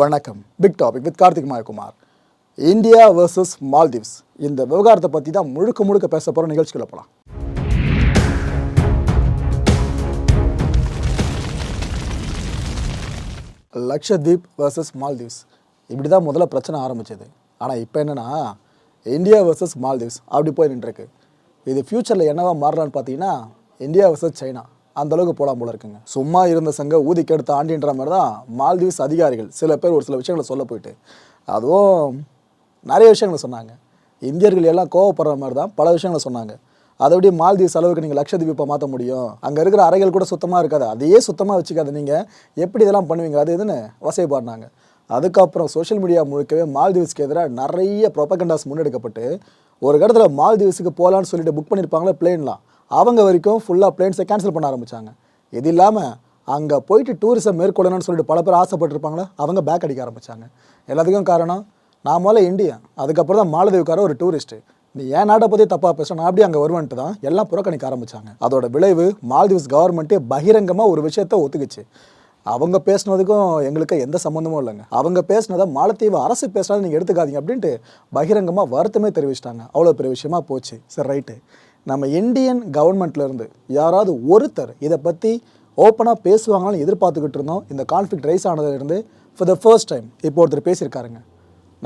வணக்கம். Big topic with Karthik Mayakumar. India versus Maldives. இந்த விவகாரத்தை பற்றி தான் முழுக்க முழுக்க பேச போகிற நிகழ்ச்சிக்குள்ள போகலாம் லக்ஷதீப் வர்சஸ் மால்தீவ்ஸ். இப்படி தான் முதல்ல பிரச்சனை ஆரம்பிச்சது. ஆனால் இப்போ என்னென்னா இந்தியா வர்சஸ் மால்தீவ்ஸ். அப்படி போய் நின்றுருக்கு. இது ஃப்யூச்சரில் என்னவா மாறலான்னு பார்த்தீங்கன்னா இந்தியா வர்சஸ் சைனா. அந்த அளவுக்கு போலாம் போல இருக்குங்க. சும்மா இருந்த சங்க ஊதி கெடுத்த ஆண்டின்ற மாதிரி தான் மால்தீவ்ஸ் அதிகாரிகள் சில பேர் ஒரு சில விஷயங்களை சொல்ல போயிட்டு. அதுவும் நிறைய விஷயங்களை சொன்னாங்க. இந்தியர்கள் எல்லாம் கோவப்படுற மாதிரி தான் பல விஷயங்களை சொன்னாங்க. அதை விட மால்தீவ்ஸ் அளவுக்கு நீங்கள் லட்சதீபத்தை மாற்ற முடியும். அங்கே இருக்கிற அறைகள் கூட சுத்தமாக இருக்காது. அதையே சுத்தமாக வச்சுக்காது நீங்கள் எப்படி இதெல்லாம் பண்ணுவீங்க? அது இதுன்னு வசைப்பாடினாங்க அதுக்கப்புறம் சோஷியல் மீடியா முழுக்கவே மால்தீவ்ஸ்க்கு எதிராக நிறைய ப்ரொபகண்டாஸ் முன்னெடுக்கப்பட்டு ஒரு இடத்துல மால்தீவ்ஸுக்கு போகலான்னு சொல்லிட்டு புக் பண்ணியிருப்பாங்களே பிளேன்லாம் அவங்க வரைக்கும் ஃபுல்லாக பிளேன்ஸை கேன்சல் பண்ண ஆரம்பித்தாங்க இது இல்லாமல் அங்கே போயிட்டு டூரிசம் மேற்கொள்ளணும்னு சொல்லிட்டு பல பேர் ஆசைப்பட்டிருப்பாங்களே? அவங்க பேக் அடிக்க ஆரம்பித்தாங்க எல்லாத்துக்கும் காரணம் நான் முதல்ல இந்தியா அதுக்கப்புறம் தான் மாலதீவுக்கார ஒரு டூரிஸ்ட்டு நீ ஏன் நாட்டை பற்றி தப்பாக பேசுகிற நான் அப்படியே அங்கே வருவேன்ட்டு தான் எல்லாம் புறக்கணிக்க ஆரம்பித்தாங்க அதோட விளைவு மால்தீவ்ஸ் கவர்மெண்ட்டே பகிரங்கமாக ஒரு விஷயத்த ஒத்துக்குச்சு. அவங்க பேசுனதுக்கும் எங்களுக்கு எந்த சம்மந்தமும் இல்லைங்க. அவங்க பேசுனதை மாலத்தீவு அரசு பேசுனதை நீங்கள் எடுத்துக்காதீங்க அப்படின்ட்டு பகிரங்கமாக வருத்தமே தெரிவிச்சிட்டாங்க. அவ்வளோ பெரிய விஷயமா போச்சு. சரி ரைட்டு நம்ம இந்தியன் கவர்மெண்ட்லேருந்து யாராவது ஒருத்தர் இதை பற்றி ஓப்பனாக பேசுவாங்களான்னு எதிர்பார்த்துக்கிட்டு இருந்தோம். இந்த கான்ஃப்ளிக் ரைஸ் ஆனதுலேருந்து ஃபார் த ஃபர்ஸ்ட் டைம் இப்போ ஒருத்தர் பேசியிருக்காருங்க.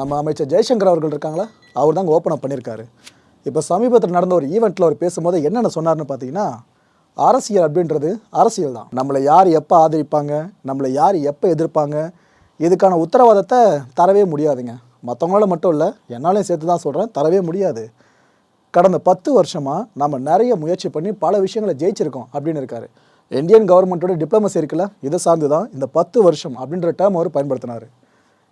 நம்ம அமைச்சர் ஜெய்சங்கர் அவர்கள் இருக்காங்களா? அவர் தாங்க ஓப்பன் பண்ணியிருக்காரு. இப்போ சமீபத்தில் நடந்த ஒரு ஈவெண்ட்டில் அவர் பேசும்போது என்னென்ன சொன்னார்னு பார்த்தீங்கன்னா அரசியல் அப்படின்றது அரசியல் தான். நம்மளை யார் எப்போ ஆதரிப்பாங்க? நம்மளை யார் எப்போ எதிர்ப்பாங்க? இதுக்கான உத்தரவாதத்தை தரவே முடியாதுங்க. மற்றவங்களால மட்டும் இல்லை என்னாலையும் சேர்த்து தான் சொல்கிறேன் தரவே முடியாது. கடந்த பத்து வருஷமாக நம்ம நிறைய முயற்சி பண்ணி பல விஷயங்களை ஜெயிச்சிருக்கோம் அப்படின்னு இருக்காரு. இந்தியன் கவர்மெண்ட்டோட டிப்ளமசி இருக்குல்ல இதை சார்ந்து தான் இந்த பத்து வருஷம் அப்படின்ற டேர்ம் அவர் பயன்படுத்தினார்.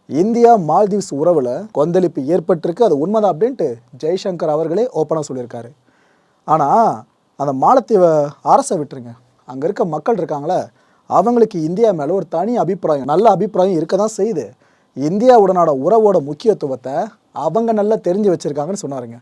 இந்தியா மால்தீவ்ஸ் உறவில் கொந்தளிப்பு ஏற்பட்டிருக்கு அது உண்மைதான் அப்படின்ட்டு ஜெய்சங்கர் அவர்களே ஓப்பனாக சொல்லியிருக்காரு. ஆனால் அந்த மாலத்தீவை அரசை விட்டுருங்க. அங்கே இருக்க மக்கள் இருக்காங்களே அவங்களுக்கு இந்தியா மேலே ஒரு தனி அபிப்பிராயம் நல்ல அபிப்பிராயம் இருக்க தான் செய்யுது. இந்தியாவுடனான உறவோட முக்கியத்துவத்தை அவங்க நல்லா தெரிஞ்சு வச்சுருக்காங்கன்னு சொன்னாருங்க.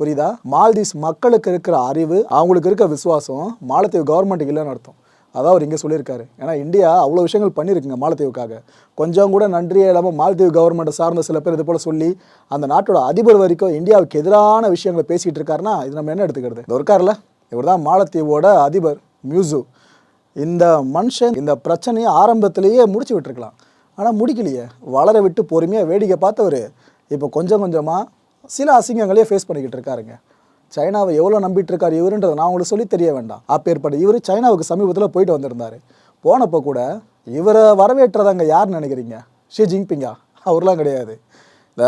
புரியுதா? மால்தீவ்ஸ் மக்களுக்கு இருக்கிற அறிவு அவங்களுக்கு இருக்க விசுவாசம் மாலத்தீவு கவர்மெண்ட்டுக்கு இல்லைன்னு அர்த்தம். அதான் அவர் இங்கே சொல்லியிருக்காரு. ஏன்னா இந்தியா அவ்வளோ விஷயங்கள் பண்ணியிருக்குங்க மாலத்தீவுக்காக. கொஞ்சம் கூட நன்றியே இல்லாமல் மாலத்தீவு கவர்மெண்ட்டை சார்ந்த சில பேர் இது போல் சொல்லி அந்த நாட்டோட அதிபர் வரைக்கும் இந்தியாவுக்கு எதிரான விஷயங்களை பேசிகிட்டு இருக்காருன்னா இது நம்ம என்ன எடுத்துக்கிறது? இது இருக்கார்ல இவர் தான் மாலத்தீவோட அதிபர் மியூசு. இந்த மனுஷன் இந்த பிரச்சனையை ஆரம்பத்திலேயே முடிச்சு விட்டுருக்கலாம். ஆனால் முடிக்கலையே. வளர விட்டு பொறுமையாக வேடிக்கை பார்த்தவர். இப்போ கொஞ்சம் கொஞ்சமாக சில அசிங்கங்களையே ஃபேஸ் பண்ணிக்கிட்டு இருக்காருங்க. சைனாவை எவ்வளோ நம்பிட்டு இருக்கார் இவருன்றதை நான் உங்களுக்கு சொல்லி தெரிய வேண்டாம். அப்பேற்பட்ட இவர் சைனாவுக்கு சமீபத்தில் போயிட்டு வந்திருந்தார். போனப்போ கூட இவரை வரவேற்றதாங்க யார் நினைக்கிறீங்க? ஷி ஜின்பிங்கா அவர்லாம் கிடையாது. இந்த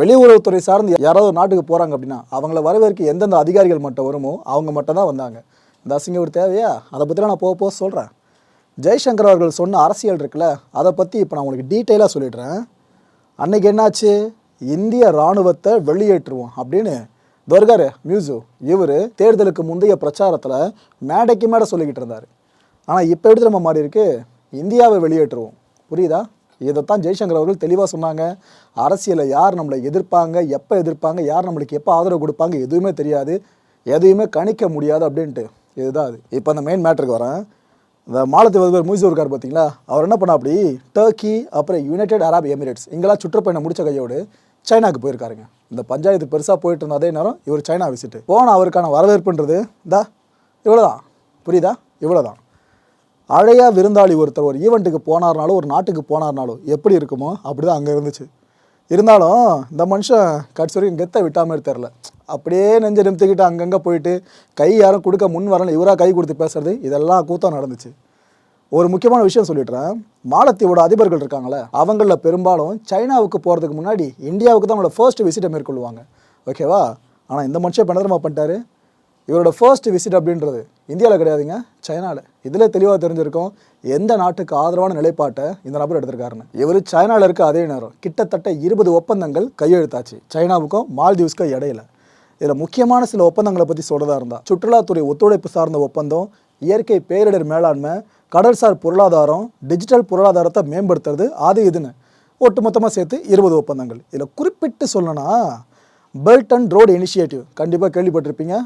வெளியுறவுத்துறை சார்ந்து யாராவது ஒரு நாட்டுக்கு போகிறாங்க அப்படின்னா அவங்கள வரவேற்க எந்தெந்த அதிகாரிகள் மட்டும் வருமோ அவங்க மட்டும் தான் வந்தாங்க. இந்த அசிங்க ஒரு தேவையா? அதை பற்றிலாம் நான் போக போக சொல்கிறேன் ஜெய்சங்கர் அவர்கள் சொன்ன அரசியல் இருக்குல்ல அதை பற்றி இப்போ நான் உங்களுக்கு டீட்டெயிலாக சொல்லிடுறேன். அன்றைக்கி என்னாச்சு? இந்திய இராணுவத்தை வெளியேற்றுவோம் அப்படின்னு துர்காரு மியூசு. இவர் தேர்தலுக்கு முந்தைய பிரச்சாரத்தில் மேடைக்கு மேடை சொல்லிக்கிட்டு இருந்தார். ஆனால் இப்போ எப்படி நம்ம மாறி இருக்கு? இந்தியாவை வெளியேற்றுவோம். புரியுதா? இதைத்தான் ஜெய்சங்கர் அவர்கள் தெளிவாக சொன்னாங்க. அரசியலை யார் நம்மளை எதிர்ப்பாங்க? எப்போ எதிர்ப்பாங்க? யார் நம்மளுக்கு எப்போ ஆதரவு கொடுப்பாங்க? எதுவுமே தெரியாது. எதையுமே கணிக்க முடியாது அப்படின்ட்டு. இதுதான் அது. இப்போ அந்த மெயின் மேட்ருக்கு வரேன். இந்த மாலத்தீவு அதிபர் மூசி இருக்கார் பார்த்தீங்களா அவர் என்ன பண்ணா அப்படி டர்க்கி அப்புறம் யுனைடெட் அரப் எமிரேட்ஸ் இங்கெல்லாம் சுற்றுப்பயணம் முடிச்ச கையோடு சைனாக்கு போயிருக்காருங்க. இந்த பஞ்சாயத்து பெருசாக போயிட்டு இருந்த அதே நேரம் இவர் சைனா விசிட்டு போன அவருக்கான வரவேற்புன்றது இந்தா இவ்வளோதான் புரியுதா? இவ்வளோதான் அழையா விருந்தாளி ஒருத்தர் ஒரு ஈவெண்ட்டுக்கு போனார்னாலும் ஒரு நாட்டுக்கு போனார்னாலும் எப்படி இருக்குமோ அப்படி தான் அங்கே இருந்துச்சு. இருந்தாலும் இந்த மனுஷன் கடைசி வரைக்கும் கெத்தை விட்டா தெரில அப்படியே நெஞ்சு நிமித்துக்கிட்டு அங்கங்கே போயிட்டு கை யாரும் கொடுக்க முன் வரல இவராக கை கொடுத்து பேசுறது இதெல்லாம் கூத்தம் நடந்துச்சு. ஒரு முக்கியமான விஷயம் சொல்லிடுறேன். மாலத்தீவோட அதிபர்கள் இருக்காங்களே அவங்களில் பெரும்பாலும் சைனாவுக்கு போகிறதுக்கு முன்னாடி இந்தியாவுக்கு தான் அவங்களோட ஃபர்ஸ்ட் விசிட்டை மேற்கொள்வாங்க. ஓகேவா ஆனால் இந்த மனுஷன் பண்ணதரமாக பண்ணிட்டாரு? இவரோட ஃபர்ஸ்ட் விசிட் அப்படின்றது இந்தியாவில் கிடையாதுங்க சைனாவில் இதில் தெளிவாக தெரிஞ்சிருக்கும் எந்த நாட்டுக்கு ஆதரவான நிலைப்பாட்டை இந்த நபர் எடுத்திருக்காருன்னு. இவர் சைனாவில் இருக்க அதே நேரம் கிட்டத்தட்ட இருபது ஒப்பந்தங்கள் கையெழுத்தாச்சு சைனாவுக்கும் மால்தீவ்ஸ்க்கும் இடையில. இதில் முக்கியமான சில ஒப்பந்தங்களை பற்றி சொல்கிறதா இருந்தால் சுற்றுலாத்துறை ஒத்துழைப்பு சார்ந்த ஒப்பந்தம் இயற்கை பேரிடர் மேலாண்மை கடல்சார் பொருளாதாரம் டிஜிட்டல் பொருளாதாரத்தை மேம்படுத்துறது அது இதுன்னு. ஒட்டுமொத்தமாக சேர்த்து இருபது ஒப்பந்தங்கள். இதில் குறிப்பிட்டு சொல்லணும்னா பெல்ட் அண்ட் ரோடு இனிஷியேட்டிவ் கண்டிப்பாக கேள்விப்பட்டிருப்பீங்க.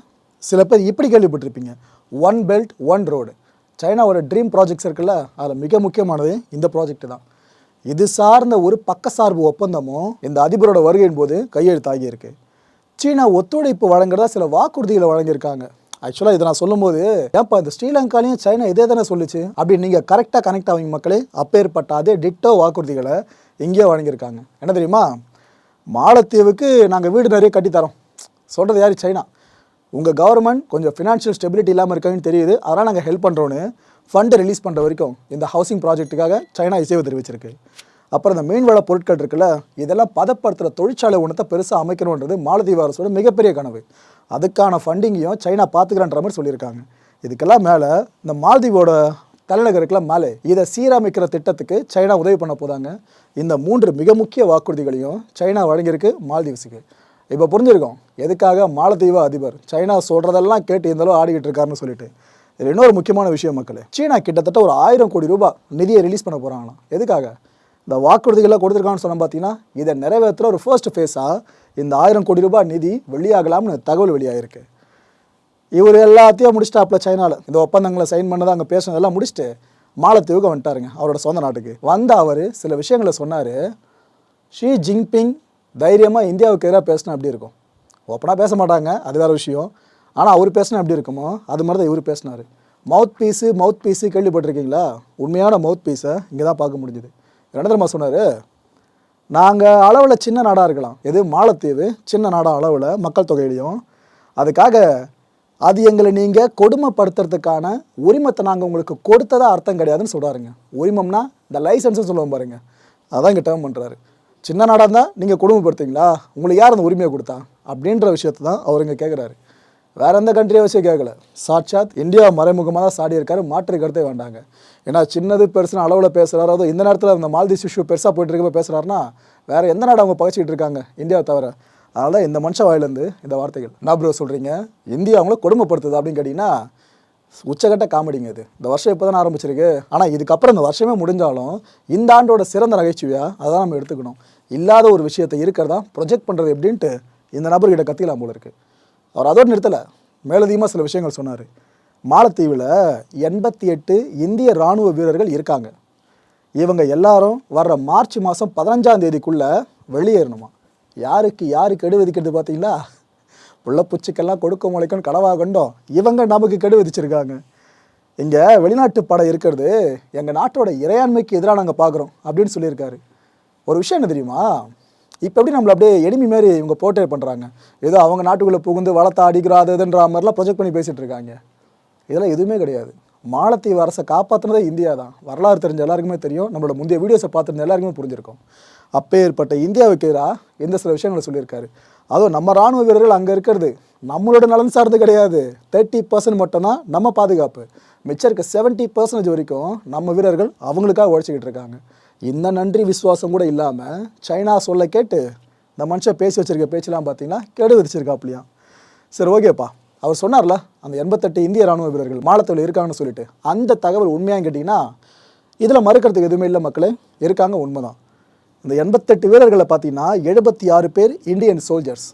சில பேர் இப்படி கேள்விப்பட்டிருப்பீங்க. ஒன் பெல்ட் ஒன் ரோடு சைனாவோட ட்ரீம் ப்ராஜெக்ட்ஸ் இருக்குல்ல அதில் மிக முக்கியமானது இந்த ப்ராஜெக்ட் தான். இது சார்ந்த ஒரு பக்கசார்பு ஒப்பந்தமும் இந்த அதிபரோட வருகையின் போது கையெழுத்தாகியிருக்கு சீனா ஒத்துழைப்பு வழங்குறதா சில வாக்குறுதிகளை வழங்கியிருக்காங்க. ஆக்சுவலாக இதை நான் சொல்லும்போது ஏன்ப்பா இந்த ஸ்ரீலங்காலையும் சைனா இதே தானே சொல்லுச்சு? அப்படி நீங்கள் கரெக்டாக கனெக்ட் ஆவீங்க மக்களே. அப்பேற்பட்ட அதே டிட்டோ வாக்குறுதிகளை இங்கேயே வழங்கியிருக்காங்க. என்ன தெரியுமா? மாலத்தீவுக்கு நாங்கள் வீடு நிறைய கட்டித்தரோம் சொல்கிறது யார்? சைனா உங்கள் கவர்மெண்ட் கொஞ்சம் ஃபினான்ஷியல் ஸ்டெபிலிட்டி இல்லாமல் இருக்காங்கன்னு தெரியுது. அதனால் நாங்கள் ஹெல்ப் பண்ணுறோன்னு ஃபண்டை ரிலீஸ் பண்ணுற வரைக்கும் இந்த ஹவுசிங் ப்ராஜெக்ட்டுக்காக சைனா இசைவு தெரிவிச்சிருக்கு. அப்புறம் இந்த மீன்வள பொருட்கள் இருக்குல்ல இதெல்லாம் பதப்படுத்துகிற தொழிற்சாலை ஒன்றத்தை பெருசாக அமைக்கணுன்றது மாலத்தீவு அரசோட மிகப்பெரிய கனவு. அதுக்கான ஃபண்டிங்கையும் சைனா பார்த்துக்கிறன்ற மாதிரி சொல்லியிருக்காங்க. இதுக்கெல்லாம் மேலே இந்த மாலத்தீவோட தலைநகர் இருக்குல்ல மாலே இதை சீரமைக்கிற திட்டத்துக்கு சைனா உதவி பண்ண போதாங்க இந்த மூன்று மிக முக்கிய வாக்குறுதிகளையும் சைனா வழங்கியிருக்கு மால்தீவ்ஸுக்கு இப்போ புரிஞ்சிருக்கோம் எதுக்காக மாலத்தீவு அதிபர் சைனா சொல்கிறதெல்லாம் கேட்டு இருந்தாலும் அளவு ஆடிக்கிட்டு இருக்காருன்னு சொல்லிட்டு. இதில் இன்னொரு முக்கியமான விஷயம் மக்களே சீனா கிட்டத்தட்ட ஒரு ஆயிரம் கோடி ரூபாய் நிதியை ரிலீஸ் பண்ண போகிறாங்களாம் எதுக்காக? இந்த வாக்குறுதிகளை கொடுத்துருக்கான்னு சொன்னால் பார்த்தீங்கன்னா இதை நிறைவேற்றுற ஒரு ஃபர்ஸ்ட் ஃபேஸாக இந்த ஆயிரம் கோடி ரூபாய் நிதி வெளியாகலாம்னு தகவல் வெளியாகிருக்கு இவர் எல்லாத்தையும் முடிச்சிட்டாப்ல சைனாவில் இந்த ஒப்பந்தங்களை சைன் பண்ணதை அங்கே பேசினதெல்லாம் முடிச்சுட்டு மாலத்தீவுக்கு வந்துட்டாருங்க அவரோட சொந்த நாட்டுக்கு. வந்த அவர் சில விஷயங்களை சொன்னார் ஷி ஜின்பிங் தைரியமாக இந்தியாவுக்கு எதிராக பேசினா அப்படி இருக்கும்? ஓப்பனாக பேச மாட்டாங்க அது வேறு விஷயம். ஆனால் அவர் பேசினா எப்படி இருக்குமோ அது மாதிரி தான் இவர் பேசினார். மவுத் பீஸு மவுத் பீஸு கேள்விப்பட்டிருக்கீங்களா? உண்மையான மவுத் பீஸை இங்கே தான் பார்க்க முடிஞ்சுது. ரணதர்மா சொன்னார்? நாங்கள் அளவில் சின்ன நாடாக இருக்கலாம். எது? மாலத்தீவு. சின்ன நாடாக அளவில் மக்கள் தொகையிலையும். அதுக்காக அது எங்களை நீங்கள் கொடுமைப்படுத்துறதுக்கான உரிமத்தை நாங்கள் உங்களுக்கு கொடுத்ததா அர்த்தம் கிடையாதுன்னு சொல்கிறாருங்க உரிமம்னா இந்த லைசன்ஸ்னு சொல்லுவோம் பாருங்கள் அதான் இங்கே டேர்ம் பண்ணுறாரு சின்ன நாடாக இருந்தால் நீங்கள் கொடுமைப்படுத்துவீங்களா? உங்களுக்கு யார் அந்த உரிமையை கொடுத்தா? அப்படின்ற விஷயத்தை தான் அவர் இங்கே கேட்குறாரு வேறு எந்த கண்ட்ரியை வச்சு கேட்கல சாட்சாத் இந்தியா மறைமுகமாக தான் சாடி இருக்காரு மாற்று கருத்தே வேண்டாங்க. ஏன்னா சின்னது பெருசுன்னு அளவில் பேசுகிறாரோ அதுவும் இந்த நேரத்தில் அந்த மால்தீஸ் இஷ்யூ பெருசாக போயிட்டு இருக்கப்ப பேசுகிறாருன்னா வேறு எந்த நாடு அவங்க பகைச்சிக்கிட்டு இருக்காங்க? இந்தியாவை தவிர. அதனால தான் இந்த மனுஷ வாயிலேருந்து இந்த வார்த்தைகள். என்ன ப்ரோ சொல்கிறீங்க இந்தியா அவங்கள கொடுமைப்படுத்துது அப்படின்னு கேட்டிங்கன்னா உச்சகட்ட காமெடிங்க இது. இந்த வருஷம் இப்போ தான் ஆரம்பிச்சிருக்கு. ஆனால் இதுக்கப்புறம் இந்த வருஷமே முடிஞ்சாலும் இந்த ஆண்டோட சிறந்த நகைச்சுவையாக அதை நம்ம எடுத்துக்கணும். இல்லாத ஒரு விஷயத்தை இருக்கிறதா ப்ரொஜெக்ட் பண்ணுறது எப்படின்ட்டு இந்த நபர்கிட்ட கத்திக்கலாம் போல இருக்குது அவர் அதோடு நிறுத்தலை. மேலதிகமாக சில விஷயங்கள் சொன்னார். மாலத்தீவில் எண்பத்தி எட்டு இந்திய இராணுவ வீரர்கள் இருக்காங்க. இவங்க எல்லாரும் வர்ற மார்ச் மாதம் பதினஞ்சாம் தேதிக்குள்ளே வெளியேறணுமா? யாருக்கு யாரு கெடு விதிக்கிறது பார்த்தீங்களா புள்ள பூச்சிக்கெல்லாம் கொடுக்க முளைக்கும் கடவா கண்டோம். இவங்க நமக்கு கெடு விதிச்சிருக்காங்க. இங்கே வெளிநாட்டு படம் இருக்கிறது எங்கள் நாட்டோட இறையாண்மைக்கு எதிராக நாங்கள் பார்க்குறோம் அப்படின்னு சொல்லியிருக்காரு. ஒரு விஷயம் என்ன தெரியுமா? இப்போ எப்படி நம்மளை அப்படியே எனிமி மாரி இவங்க போர்ட்ரேட் பண்ணுறாங்க ஏதோ அவங்க நாட்டுக்குள்ளே புகுந்து வளர்த்தா அடிக்கிறாது இதுன்ற மாதிரிலாம் ப்ரொஜெக்ட் பண்ணி பேசிகிட்டு இருக்காங்க. இதெல்லாம் எதுவுமே கிடையாது. மாலத்தீவு அரசை காப்பாற்றினதே இந்தியா தான். வரலாறு தெரிஞ்ச எல்லாருக்குமே தெரியும். நம்மளோட முந்தைய வீடியோஸை பார்த்துருந்த எல்லாருக்குமே புரிஞ்சிருக்கும். அப்பேற்பட்ட இந்தியாவுக்கு எதிராக எந்த சில விஷயங்களை சொல்லியிருக்காரு. அதுவும் நம்ம ராணுவ வீரர்கள் அங்கே இருக்கிறது. நம்மளோட நலன் சார்ந்து கிடையாது. தேர்ட்டி பர்சன்ட் மட்டும்தான் நம்ம பாதுகாப்பு. மிச்சம் இருக்க செவன்ட்டி பர்சன்டேஜ் வரைக்கும் நம்ம வீரர்கள் அவங்களுக்காக உழைச்சிக்கிட்டு இருக்காங்க. இந்த நன்றி விசுவாசம் கூட இல்லாமல் சைனா சொல்ல கேட்டு இந்த மனுஷன் பேசி வச்சிருக்க பேச்செலாம் பார்த்தீங்கன்னா கெடு விதிச்சிருக்காப்லையா சரி ஓகேப்பா. அவர் சொன்னார்ல அந்த எண்பத்தெட்டு இந்திய ராணுவ வீரர்கள் மாலத்தீவில் இருக்காங்கன்னு சொல்லிட்டு அந்த தகவல் உண்மையான்னு கேட்டிங்கன்னா இதில் மறுக்கிறதுக்கு எதுவுமே இல்லை மக்களே. இருக்காங்க உண்மைதான். இந்த எண்பத்தெட்டு வீரர்களை பார்த்தீங்கன்னா எழுபத்தி ஆறு பேர் இந்தியன் சோல்ஜர்ஸ்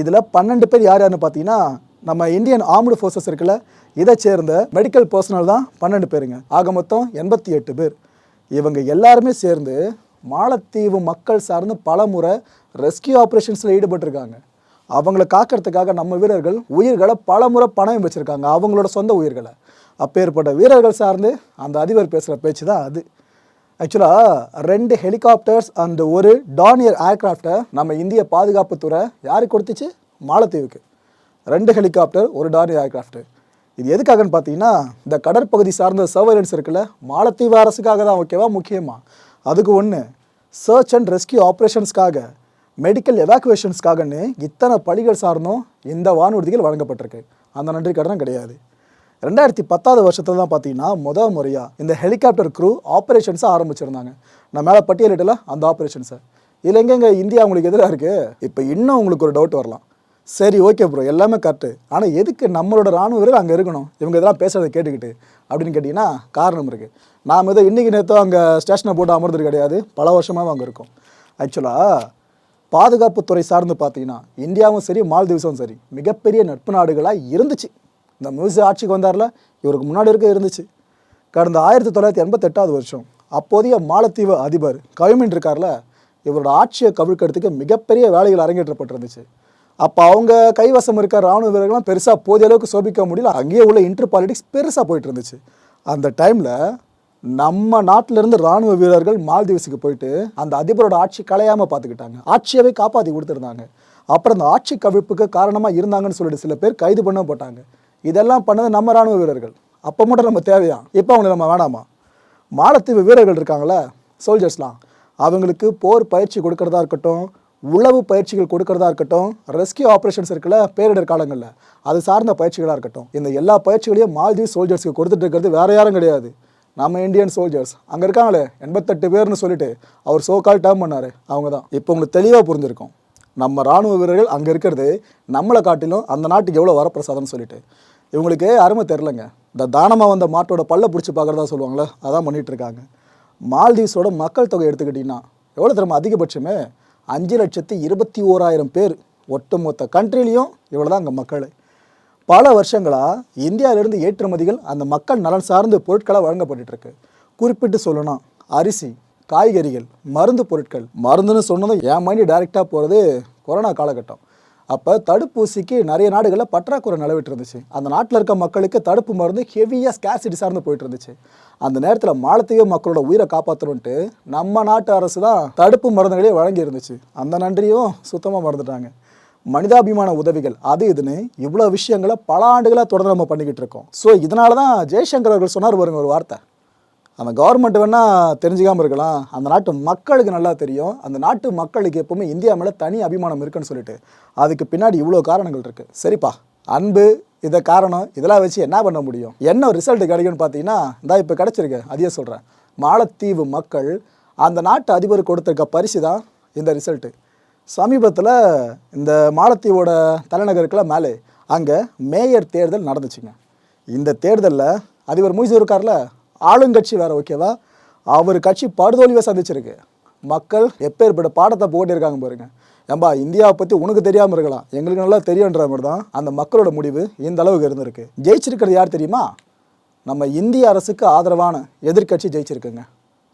இதில் பன்னெண்டு பேர் யார் யாருன்னு பார்த்தீங்கன்னா நம்ம இந்தியன் ஆர்ம்டு ஃபோர்ஸஸ் இருக்குல்ல இதை சேர்ந்த மெடிக்கல் பர்சனல் தான் பன்னெண்டு பேருங்க. ஆக மொத்தம் எண்பத்தி எட்டு பேர். இவங்க எல்லாருமே சேர்ந்து மாலத்தீவு மக்கள் சார்ந்து பல முறை ரெஸ்கியூ ஆப்ரேஷன்ஸில் ஈடுபட்டிருக்காங்க. அவங்கள காக்கிறதுக்காக நம்ம வீரர்கள் உயிர்களை பல முறை பணம் வச்சுருக்காங்க. அவங்களோட சொந்த உயிர்களை. அப்பேற்பட்ட வீரர்கள் சார்ந்து அந்த அதிபர் பேசுகிற பேச்சு தான் அது. ஆக்சுவலாக ரெண்டு ஹெலிகாப்டர்ஸ் அந்த ஒரு டானியர் ஏர்க்ராஃப்டை நம்ம இந்திய பாதுகாப்புத்துறை யாருக்கு கொடுத்துச்சு? மாலத்தீவுக்கு. ரெண்டு ஹெலிகாப்டர் ஒரு டானியர் ஏர்கிராஃப்ட் இது எதுக்காகன்னு பார்த்தீங்கன்னா இந்த கடற்பகுதி சார்ந்த சர்வைலன்ஸ் இருக்குல்ல மாலத்தீவு அரசுக்காக தான் ஓகேவா முக்கியமாக அதுக்கு ஒன்று சர்ச் அண்ட் ரெஸ்கியூ ஆப்ரேஷன்ஸ்க்காக மெடிக்கல் எவாக்குவேஷன்ஸ்க்காகன்னு இத்தனை பணிகள் சார்ந்தும் இந்த வானூர்திகள் வழங்கப்பட்டிருக்கு. அந்த நன்றி கடன் கிடையாது. ரெண்டாயிரத்தி பத்தாவது வருஷத்தில் தான் பார்த்தீங்கன்னா முதல் முறையாக இந்த ஹெலிகாப்டர் க்ரூ ஆப்ரேஷன்ஸை ஆரம்பிச்சிருந்தாங்க. நான் மேலே பட்டியலிட்டல அந்த ஆப்ரேஷன்ஸை இதில் எங்கெங்க இந்தியா உங்களுக்கு எதிராக இருக்குது இப்போ இன்னும் உங்களுக்கு ஒரு டவுட் வரலாம். சரி ஓகே ப்ரோ எல்லாமே கரெக்டு ஆனால் எதுக்கு நம்மளோட ராணுவ வீரர் அங்கே இருக்கணும்? இவங்க இதெல்லாம் பேசுகிறத கேட்டுக்கிட்டு அப்படின்னு கேட்டிங்கன்னா காரணம் இருக்குது நாம் ஏதோ இன்றைக்கி நேரத்தோ அங்கே ஸ்டேஷனை போட்டு அமர்ந்தது கிடையாது. பல வருஷமாகவும் அங்கே இருக்கும். ஆக்சுவலாக பாதுகாப்புத்துறை சார்ந்து பார்த்தீங்கன்னா இந்தியாவும் சரி மால்தீவ்ஸும் சரி மிகப்பெரிய நட்பு நாடுகளாக இருந்துச்சு. இந்த மியூசி ஆட்சிக்கு வந்தார்ல இவருக்கு முன்னாடி இருக்க இருந்துச்சு. கடந்த ஆயிரத்தி தொள்ளாயிரத்தி எண்பத்தெட்டாவது வருஷம் அப்போதைய மாலத்தீவு அதிபர் கவிமின் இருக்கார்ல இவரோட ஆட்சியை கவிழ்க்கிறதுக்கு மிகப்பெரிய வேலைகள் அரங்கேற்றப்பட்டிருந்துச்சு. அப்போ அவங்க கைவசம் இருக்க ராணுவ வீரர்கள்லாம் பெருசாக போதிய அளவுக்கு சோபிக்க முடியல அங்கேயே உள்ள இன்டர் பாலிடிக்ஸ் பெருசாக போயிட்டு இருந்துச்சு. அந்த டைமில் நம்ம நாட்டில இருந்து ராணுவ வீரர்கள் மால்தீவ்ஸுக்கு போயிட்டு அந்த அதிபரோட ஆட்சி கலையாமல் பார்த்துக்கிட்டாங்க. ஆட்சியவே காப்பாற்றி கொடுத்துருந்தாங்க. அப்புறம் அந்த ஆட்சி கவிழ்ப்புக்கு காரணமாக இருந்தாங்கன்னு சொல்லிட்டு சில பேர் கைது பண்ண போட்டாங்க. இதெல்லாம் பண்ணது நம்ம ராணுவ வீரர்கள். அப்போ மட்டும் நம்ம தேவையா? இப்போ அவங்க நம்ம வேணாமா? மாலத்தீவு வீரர்கள் இருக்காங்களே சோல்ஜர்ஸ்லாம் அவங்களுக்கு போர் பயிற்சி கொடுக்கறதா இருக்கட்டும் உளவு பயிற்சிகள் கொடுக்கறதா இருக்கட்டும் ரெஸ்கியூ ஆப்ரேஷன்ஸ் இருக்குல்ல பேரிடர் காலங்களில். அது சார்ந்த பயிற்சிகளாக இருக்கட்டும். இந்த எல்லா பயிற்சிகளையும் மால்தீவ் சோல்ஜர்ஸ்க்கு கொடுத்துட்டு இருக்கிறது வேற யாரும் கிடையாது. நம்ம இந்தியன் சோல்ஜர்ஸ் அங்கே இருக்காங்களே? எண்பத்தெட்டு பேர்னு சொல்லிட்டு அவர் சோ கால் டேர்ம் பண்ணார். அவங்க தான் இப்போ உங்களுக்கு தெளிவாக புரிஞ்சிருக்கும். நம்ம ராணுவ வீரர்கள் அங்கே இருக்கிறது நம்மளை காட்டிலும் அந்த நாட்டுக்கு எவ்வளோ வரப்பிரசாதம்னு சொல்லிட்டு. இவங்களுக்கு அருமை தெரிலங்க இந்த தானமாக வந்த மாட்டோட பல்ல பிடிச்சி பார்க்குறதா சொல்லுவாங்களே அதான் பண்ணிகிட்டு இருக்காங்க. மால்தீவ்ஸோட மக்கள் தொகை எடுத்துக்கிட்டிங்கன்னா எவ்வளோ திறமை அதிகபட்சமே அஞ்சு லட்சத்தி இருபத்தி ஓராயிரம் பேர் ஒட்டுமொத்த கண்ட்ரிலையும் இவ்வளோ தான் அங்கே மக்கள். பல வருஷங்களாக இந்தியாவிலிருந்து ஏற்றுமதிகள் அந்த மக்கள் நலன் சார்ந்த பொருட்களாக வழங்கப்பட்டுருக்கு குறிப்பிட்டு சொல்லணும் அரிசி காய்கறிகள் மருந்து பொருட்கள். மருந்துன்னு சொன்னதும் என் மைண்டு டைரெக்டாக போகிறது கொரோனா காலகட்டம். அப்போ தடுப்பூசிக்கு நிறைய நாடுகளில் பற்றாக்குறை நிலவிட்டு இருந்துச்சு அந்த நாட்டில் இருக்க மக்களுக்கு தடுப்பு மருந்து ஹெவியாக ஸ்கேசிட்டி சார்ந்து போயிட்டு இருந்துச்சு அந்த நேரத்தில் மாலத்தீவு மக்களோட உயிரை காப்பாற்றணுன்ட்டு நம்ம நாட்டு அரசு தான் தடுப்பு மருந்துகளே வழங்கி இருந்துச்சு அந்த நன்றியும் சுத்தமாக மறந்துட்டாங்க. மனிதாபிமான உதவிகள். அது இதுன்னு இவ்வளோ விஷயங்களை பல ஆண்டுகளாக தொடர்ந்து நம்ம பண்ணிக்கிட்டு இருக்கோம். ஸோ இதனால தான் ஜெய்சங்கர் அவர்கள் சொன்னார் பாருங்க ஒரு வார்த்தை. அந்த கவர்மெண்ட் வேணால் தெரிஞ்சுக்காமல் இருக்கலாம். அந்த நாட்டு மக்களுக்கு நல்லா தெரியும். அந்த நாட்டு மக்களுக்கு எப்பவுமே இந்தியா மேலே தனி அபிமானம் இருக்குன்னு சொல்லிட்டு. அதுக்கு பின்னாடி இவ்வளோ காரணங்கள் இருக்குது சரிப்பா. அன்பு இதை காரணம் இதெல்லாம் வச்சு என்ன பண்ண முடியும்? என்ன ரிசல்ட் கிடைக்கும்னு பார்த்தீங்கன்னா இந்தா இப்போ கிடச்சிருக்கு. அதையே சொல்கிறேன் மாலத்தீவு மக்கள் அந்த நாட்டு அதிபர் கொடுத்துருக்க பரிசு தான் இந்த ரிசல்ட்டு சமீபத்தில் இந்த மாலத்தீவோட தலைநகருக்குள்ள மேலே அங்கே மேயர் தேர்தல் நடந்துச்சுங்க. இந்த தேர்தலில் அதிபர் மூசி இருக்கார்ல ஆளுங்கட்சி வேறு ஓகேவா அவர் கட்சி படுதோல்வியை சந்திச்சிருக்கு. மக்கள் எப்பேற்பட்ட பாடத்தை போட்டிருக்காங்க பாருங்க. ஏம்பா இந்தியாவை பற்றி உனக்கு தெரியாமல் இருக்கலாம். எங்களுக்கு நல்லா தெரியுன்ற மாதிரி தான் அந்த மக்களோட முடிவு இந்த அளவுக்கு இருந்திருக்கு. ஜெயிச்சிருக்கிறது யார் தெரியுமா? நம்ம இந்திய அரசுக்கு ஆதரவான எதிர்க்கட்சி ஜெயிச்சிருக்குங்க.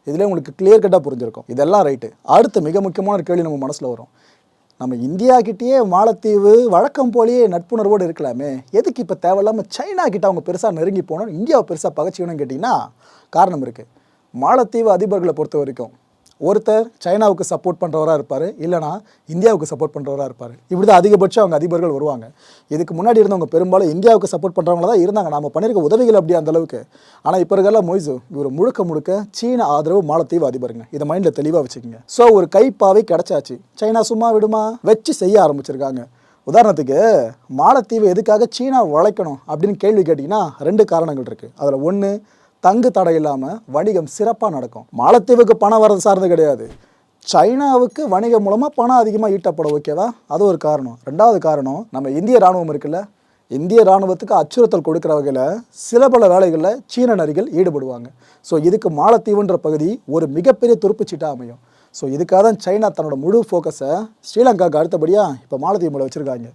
இதில் உங்களுக்கு கிளியர் கட்டாக புரிஞ்சிருக்கும். இதெல்லாம் ரைட்டு அடுத்து மிக முக்கியமான கேள்வி நம்ம மனசில் வரும். நம்ம இந்தியா கிட்டேயே மாலத்தீவு வழக்கம் போலயே நட்புணர்வோடு இருக்கலாமே. எதுக்கு இப்போ தேவையில்லாமல் சைனா கிட்ட அவங்க பெருசாக நெருங்கி போனோம் இந்தியாவை பெருசாக பகச்சிக்கணும்னு கேட்டிங்கன்னா காரணம் இருக்குது மாலத்தீவு அதிபர்களை பொறுத்த வரைக்கும் ஒருத்தர் சைனாவுக்கு சப்போர்ட் பண்ணுறவராக இருப்பார் இல்லைனா இந்தியாவுக்கு சப்போர்ட் பண்ணுறவராக இருப்பார். இப்படி தான் அதிகபட்சம் அவங்க அதிபர்கள் வருவாங்க. இதுக்கு முன்னாடி இருந்தவங்க பெரும்பாலும் இந்தியாவுக்கு சப்போர்ட் பண்ணுறவங்கள தான் இருந்தாங்க. நம்ம பண்ணியிருக்க உதவிகள் அப்படி அந்த அளவுக்கு. ஆனால் இப்போ இருக்கல மொய்சு இவர் முழுக்க முழுக்க சீன ஆதரவு மாலத்தீவு அதிபருங்க. இதை மைண்டில் தெளிவாக வச்சுக்கோங்க. ஸோ ஒரு கைப்பாவை கிடச்சாச்சு. சைனா சும்மா விடுமா? வச்சு செய்ய ஆரம்பிச்சிருக்காங்க. உதாரணத்துக்கு மாலத்தீவு எதுக்காக சீனா உழைக்கணும் அப்படின்னு கேள்வி கேட்டிங்கன்னா ரெண்டு காரணங்கள் இருக்குது அதில் ஒன்று தங்கு தடை இல்லாமல் வணிகம் சிறப்பாக நடக்கும். மாலத்தீவுக்கு பணம் வரது சார்ந்து கிடையாது. சைனாவுக்கு வணிகம் மூலமாக பணம் அதிகமாக ஈட்டப்படும் ஓகேவா அது ஒரு காரணம். ரெண்டாவது காரணம் நம்ம இந்திய ராணுவம் இருக்குல்ல இந்திய ராணுவத்துக்கு அச்சுறுத்தல் கொடுக்குற வகையில் சில பல வேலைகளில் சீன நரிகள் ஈடுபடுவாங்க. ஸோ இதுக்கு மாலத்தீவுன்ற பகுதி ஒரு மிகப்பெரிய துருப்புச்சீட்டாக அமையும். ஸோ இதுக்காக தான் சைனா தன்னோட முழு ஃபோக்கஸை ஸ்ரீலங்காவுக்கு அடுத்தபடியாக இப்போ மாலத்தீவு மேலே வச்சுருக்காங்க.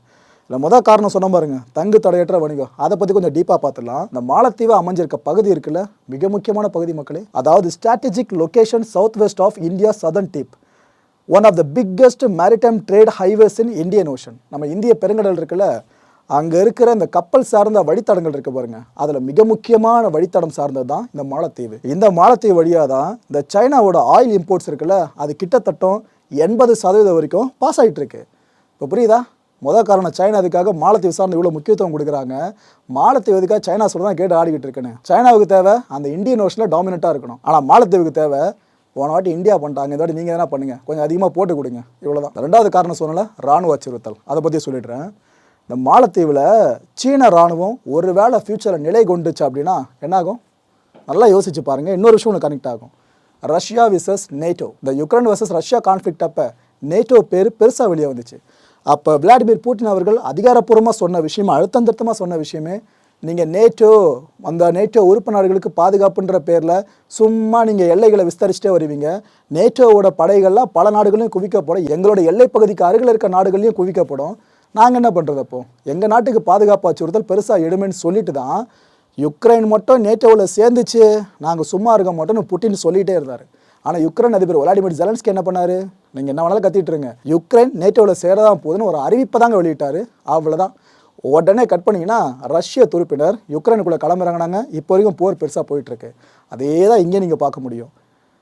இதில் மொதல் காரணம் சொன்ன பாருங்க தங்கு தடையற்ற வணிகம். அதை பற்றி கொஞ்சம் டீப்பாக பார்த்துலாம் இந்த மாலத்தீவு அமைஞ்சிருக்க பகுதி இருக்குல்ல மிக முக்கியமான பகுதி மக்களே. அதாவது strategic location south west of India southern tip one of the biggest maritime trade highways in Indian Ocean நம்ம இந்திய பெருங்கடல் இருக்குல்ல அங்கே இருக்கிற இந்த கப்பல் சார்ந்த வழித்தடங்கள் இருக்கு பாருங்க. அதில் மிக முக்கியமான வழித்தடம் சார்ந்தது தான் இந்த மாலத்தீவு. இந்த மாலத்தீவு வழியாக தான் இந்த சைனாவோட ஆயில் இம்போர்ட்ஸ் இருக்குல்ல அது கிட்டத்தட்ட எண்பது சதவீதம் வரைக்கும் பாஸ் ஆகிட்டு இருக்கு. இப்போ புரியுதா? மொதல் காரணம் சைனா அதுக்காக மாலத்தீவு சார்ந்து இவ்வளோ முக்கியத்துவம் கொடுக்குறாங்க. மாலத்தீவு இதுக்காக சைனா சொல்ல தான் கேட்டு ஆடிக்கிட்டு இருக்கேன்னு சைனாவுக்கு தேவை அந்த இந்தியன் ஓஷனில் டாமினட்டாக இருக்கணும். ஆனால் மாலத்தீவுக்கு தேவை போன வாட்டி இந்தியா பண்ணிட்டாங்க. இந்த வாட்டி நீங்கள் என்ன பண்ணுங்க. கொஞ்சம் அதிகமாக போட்டு கொடுங்க. இவ்வளோதான் ரெண்டாவது காரணம் சொன்னல ராணுவ அச்சுறுத்தல். அதை பற்றி சொல்லிடுறேன். இந்த மாலத்தீவில் சீன ராணுவம் ஒரு வேளை ஃப்யூச்சரில் நிலை கொண்டுச்சு அப்படின்னா என்னாகும்? நல்லா யோசிச்சு பாருங்க. இன்னொரு விஷயம் ஒன்று கனெக்ட் ஆகும். ரஷ்யா விசஸ் நேட்டோ இந்த யுக்ரைன் வர்சஸ் ரஷ்யா கான்ஃப்ளிக்ட் அப்போ நேட்டோ பேர் பெருசாக வெளியே வந்துச்சு. அப்போ விளாடிமிர் புட்டின் அவர்கள் அதிகாரப்பூர்வமாக சொன்ன விஷயம் அழுத்தம் திருத்தமாக சொன்ன விஷயமே நீங்கள் நேட்டோ அந்த நேட்டோ உறுப்பு நாடுகளுக்கு பாதுகாப்புன்ற பேரில் சும்மா நீங்கள் எல்லைகளை விஸ்தரிச்சுட்டே வருவீங்க. நேட்டோவோட படைகள்லாம் பல நாடுகளையும் குவிக்கப்படும். எங்களோட எல்லை பகுதிக்கு அருகில் இருக்க நாடுகளையும் குவிக்கப்படும். நாங்கள் என்ன பண்ணுறது அப்போ? எங்கள் நாட்டுக்கு பாதுகாப்பு அச்சுறுத்தல் பெருசாக எடுமேன்னு சொல்லிட்டு தான் யுக்ரைன் மட்டும் நேட்டோவில் சேர்ந்துச்சு. நாங்கள் சும்மா இருக்க மாட்டோம்னு புட்டின் சொல்லிகிட்டே இருந்தார். ஆனால் யுக்ரைன் அதிபர் விளாடிமிர் ஜெலன்ஸ்கி என்ன பண்ணாரு? நீங்கள் என்ன வேணாலும் கத்திட்டு இருங்க யுக்ரைன் நேட்டோவில் சேரதான் போதுன்னு ஒரு அறிவிப்பை தாங்க வெளியிட்டாரு. அவ்வளோதான் உடனே கட் பண்ணிங்கன்னா ரஷ்ய துருப்பினர் யுக்ரைனுக்குள்ளே கிளம்புறாங்கனாங்க இப்போ வரைக்கும் போர் பெருசாக போயிட்டுருக்கு. அதே தான் இங்கே நீங்கள் பார்க்க முடியும்.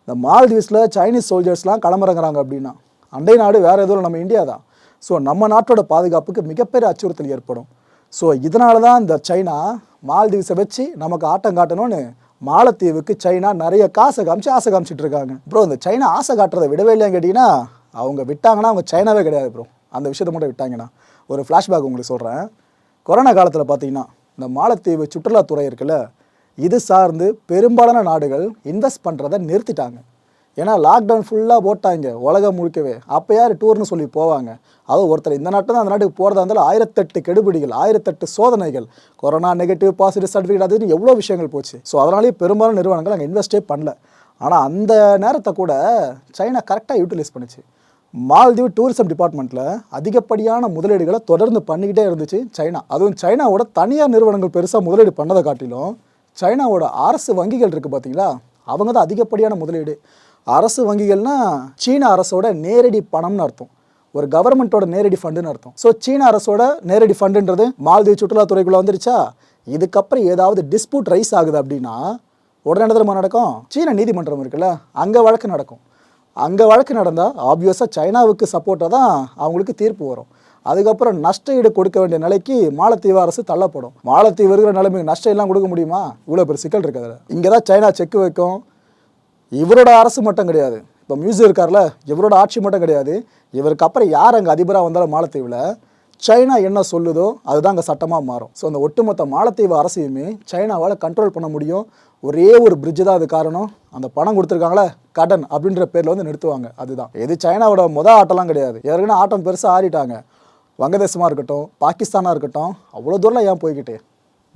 இந்த மால்தீவ்ஸில் சைனீஸ் சோல்ஜர்ஸ்லாம் கிளம்புறங்கிறாங்க அப்படின்னா அண்டை நாடு வேறு எதுவும் நம்ம இந்தியா தான். ஸோ நம்ம நாட்டோட பாதுகாப்புக்கு மிகப்பெரிய அச்சுறுத்தல் ஏற்படும். ஸோ இதனால தான் இந்த சைனா மால்தீவ்ஸை வச்சு நமக்கு ஆட்டம் காட்டணும்னு மாலத்தீவுக்கு சைனா நிறைய காசை காமிச்சு ஆசை காமிச்சிட்டு இருக்காங்க. ப்ரோ இந்த சைனா ஆசை காட்டுறதை விடவே இல்லைன்னு கேட்டிங்கன்னா அவங்க விட்டாங்கன்னா அவங்க சைனாவே கிடையாது ப்ரோ அந்த விஷயத்தை மட்டும் விட்டாங்கன்னா. ஒரு ஃப்ளாஷ்பேக் உங்களுக்கு சொல்கிறேன் கொரோனா காலத்தில் பார்த்தீங்கன்னா இந்த மாலத்தீவு சுற்றுலாத்துறை இருக்குல்ல இது சார்ந்து பெரும்பாலான நாடுகள் இன்வெஸ்ட் பண்ணுறதை நிறுத்திட்டாங்க. ஏன்னா லாக்டவுன் ஃபுல்லாக போட்டாங்க உலகம் முழுக்கவே. அப்போ யார் டூர்னு சொல்லி போவாங்க? அதுவும் ஒருத்தர் இந்த நாட்டு தான் அந்த நாட்டுக்கு போகிறதா இருந்தாலும் ஆயிரத்தெட்டு கெடுபிடிகள் ஆயிரத்தெட்டு சோதனைகள் கொரோனா நெகட்டிவ் பாசிட்டிவ் சர்டிஃபிகேட் அது எவ்வளோ விஷயங்கள் போச்சு. ஸோ அதனாலேயே பெரும்பாலும் நிறுவனங்கள் அங்கே இன்வெஸ்டே பண்ணல. ஆனால் அந்த நேரத்தை கூட சைனா கரெக்டாக யூட்டிலைஸ் பண்ணிச்சு. மால்தீவ் டூரிசம் டிபார்ட்மெண்ட்டில் அதிகப்படியான முதலீடுகளை தொடர்ந்து பண்ணிக்கிட்டே இருந்துச்சு சைனா. அதுவும் சைனாவோட தனியார் நிறுவனங்கள் பெருசாக முதலீடு பண்ணதை காட்டிலும் சைனாவோட அரசு வங்கிகள் இருக்குது பார்த்தீங்களா அவங்க தான் அதிகப்படியான முதலீடு. அரசு வங்கிகள்னா சீன அரசோட நேரடி பணம்னு அர்த்தம். ஒரு கவர்மெண்ட்டோட நேரடி ஃபண்டுன்னு அர்த்தம். ஸோ சீன அரசோட நேரடி ஃபண்டுன்றது மால்தீவ் சுற்றுலாத்துறைக்குள்ளே வந்துருச்சா? இதுக்கப்புறம் ஏதாவது டிஸ்பியூட் ரைஸ் ஆகுது அப்படின்னா உடனே என்ன நடக்கும்? சீன நீதிமன்றம் இருக்குல்ல அங்கே வழக்கு நடக்கும். அங்கே வழக்கு நடந்தால் ஆப்வியஸாக சைனாவுக்கு சப்போர்ட்டாக தான் அவங்களுக்கு தீர்ப்பு வரும். அதுக்கப்புறம் நஷ்ட ஈடு கொடுக்க வேண்டிய நிலைக்கு மாலத்தீவு அரசு தள்ளப்படும். மாலத்தீவு இருக்கிற நிலைமைக்கு நஷ்டம் எல்லாம் கொடுக்க முடியுமா? இவ்வளோ பெரிய சிக்கல் இருக்குது அதில். இங்கே தான் சைனா செக் வைக்கும். இவரோட அரசு மட்டும் கிடையாது. இப்போ மியூசியம் இருக்கார்ல இவரோட ஆட்சி மட்டும் கிடையாது. இவருக்கு அப்புறம் யார் அங்கே அதிபராக வந்தாலும் மாலத்தீவில்? சைனா என்ன சொல்லுதோ அதுதான் அங்கே சட்டமாக மாறும். ஸோ அந்த ஒட்டுமொத்த மாலத்தீவு அரசையுமே சைனாவால் கண்ட்ரோல் பண்ண முடியும். ஒரே ஒரு பிரிட்ஜு தான் அது காரணம். அந்த பணம் கொடுத்துருக்காங்களே கடன் அப்படின்ற பேரில் வந்து நிறுத்துவாங்க. அதுதான். இது சைனாவோட மொதல் ஆட்டம்லாம் கிடையாது. ஏற்கனவே ஆட்டம் பெருசாக ஆடிட்டாங்க வங்கதேசமாக இருக்கட்டும் பாகிஸ்தானாக இருக்கட்டும் அவ்வளோ தூரம் ஏன் போய்கிட்டே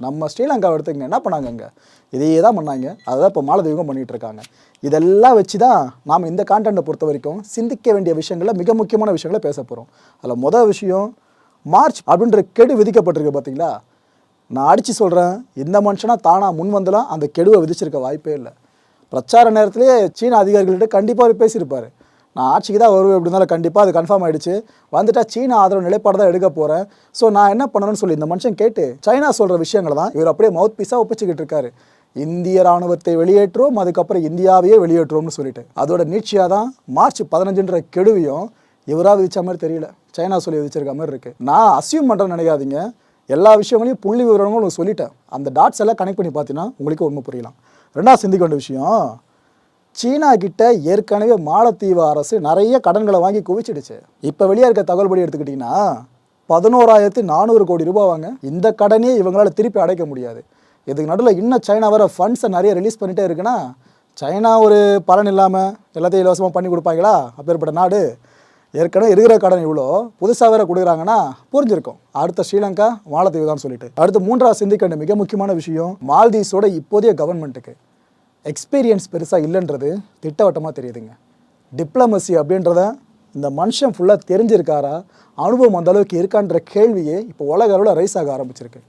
நம்ம ஸ்ரீலங்காவை எடுத்துக்கங்க. என்ன பண்ணாங்க அங்கே இதையே தான் பண்ணாங்க. அதை இப்போ மாலதீவம் பண்ணிகிட்டு இருக்காங்க. இதெல்லாம் வச்சு தான் நாம் இந்த கான்டென்ட்டை பொறுத்த வரைக்கும் சிந்திக்க வேண்டிய விஷயங்களில் மிக முக்கியமான விஷயங்களை பேச போகிறோம் அதில் மொதல் விஷயம் மார்ச் அப்படின்ற கெடு விதிக்கப்பட்டிருக்கு பார்த்தீங்களா நான் அடித்து சொல்கிறேன் இந்த மனுஷனாக தானாக முன் வந்தெல்லாம் அந்த கெடுவை விதிச்சிருக்க வாய்ப்பே இல்லை. பிரச்சார நேரத்திலேயே சீன அதிகாரிகள்கிட்ட கண்டிப்பாக அவர் பேசியிருப்பார். நான் ஆட்சிக்கு தான் வருவேன் எப்படி இருந்தாலும் கண்டிப்பாக அது கன்ஃபார்ம் ஆகிடுச்சு வந்துட்டா சீனா ஆதரவு நிலைப்பாடு தான் எடுக்க போகிறேன் ஸோ நான் என்ன பண்ணணும்னு சொல்லி இந்த மனுஷன் கேட்டு சைனா சொல்கிற விஷயங்களை தான் இவர் அப்படியே மவுத் பீஸாக ஒப்பிச்சுக்கிட்டு இருக்காரு. இந்திய ராணுவத்தை வெளியேற்றுவோம் அதுக்கப்புறம் இந்தியாவையே வெளியேற்றுவோம்னு சொல்லிட்டு. அதோட நீட்சியாக தான் மார்ச் பதினஞ்சுன்ற கெடுவையும் இவராக விதிச்ச மாதிரி தெரியல. சைனா சொல்லி விதிச்சிருக்க மாதிரி இருக்குது நான் அசியூம் பண்ணுறேன்னு நினைக்காதீங்க. எல்லா விஷயங்களையும் புள்ளி விவரங்களும் உங்களுக்கு சொல்லிட்டேன். அந்த டாட்ஸ் எல்லாம் கனெக்ட் பண்ணி பார்த்தீங்கன்னா உங்களுக்கு உண்மை புரியலாம். ரெண்டாவது சிந்திக்க வேண்டிய விஷயம் சீனா கிட்ட ஏற்கனவே மாலத்தீவு அரசு நிறைய கடன்களை வாங்கி குவிச்சிடுச்சு. இப்போ வெளியே இருக்க தகவல்படி எடுத்துக்கிட்டிங்கன்னா பதினோராயிரத்தி நானூறு கோடி ரூபாய் வாங்க இந்த கடனே இவங்களால் திருப்பி அடைக்க முடியாது. இதுக்கு நடுவில் இன்னும் சைனா வர ஃபண்ட்ஸை நிறைய ரிலீஸ் பண்ணிட்டே இருக்குன்னா சைனா ஒரு பலன் இல்லாமல் எல்லாத்தையும் இலவசமாக பண்ணி கொடுப்பாங்களா? அப்பேற்பட்ட நாடு. ஏற்கனவே இருக்கிற கடன் இவ்வளோ புதுசாக வேற கொடுக்குறாங்கன்னா புரிஞ்சிருக்கும். அடுத்த ஸ்ரீலங்கா மாலத்தீவு தான் சொல்லிட்டு. அடுத்து மூன்றாவது சிந்திக்க மிக முக்கியமான விஷயம் மால்தீவ்ஸோட இப்போதைய கவர்மெண்ட்டுக்கு எக்ஸ்பீரியன்ஸ் பெருசாக இல்லைன்றது திட்டவட்டமாக தெரியுதுங்க. டிப்ளமசி அப்படின்றத இந்த மனுஷன் ஃபுல்லாக தெரிஞ்சிருக்காரா? அனுபவம் அந்த அளவுக்கு இருக்கான்ற கேள்வியே இப்போ உலக அளவில் ரைஸ் ஆக ஆரம்பிச்சிருக்கு.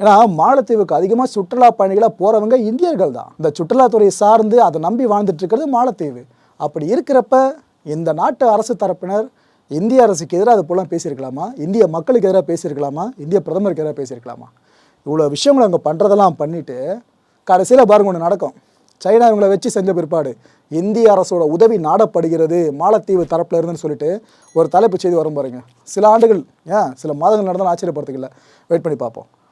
ஏன்னா மாலத்தீவுக்கு அதிகமாக சுற்றுலா பயணிகளாக போகிறவங்க இந்தியர்கள் தான். இந்த சுற்றுலாத்துறையை சார்ந்து அதை நம்பி வாழ்ந்துட்டு இருக்கிறது மாலத்தீவு. அப்படி இருக்கிறப்ப இந்த நாட்டு அரசு தரப்பினர் இந்திய அரசுக்கு எதிராக அது போலாம் பேசியிருக்கலாமா? இந்திய மக்களுக்கு எதிராக பேசியிருக்கலாமா? இந்திய பிரதமருக்கு எதிராக பேசியிருக்கலாமா? இவ்வளோ விஷயங்களை அவங்க பண்ணுறதெல்லாம் பண்ணிவிட்டு கடைசியில் பாருங்க ஒன்று நடக்கும். சைனா இவங்களை வச்சு செஞ்ச பிற்பாடு. இந்திய அரசோட உதவி நாடப்படுகிறது மாலத்தீவு தரப்பில் இருந்துன்னு சொல்லிட்டு ஒரு தலைப்பு செய்தி வரும் பாருங்க. சில ஆண்டுகள் ஏன்? சில மாதங்கள் நடந்தாலும் ஆச்சரியப்படுறதுக்கு இல்லை வெயிட் பண்ணி பார்ப்போம்.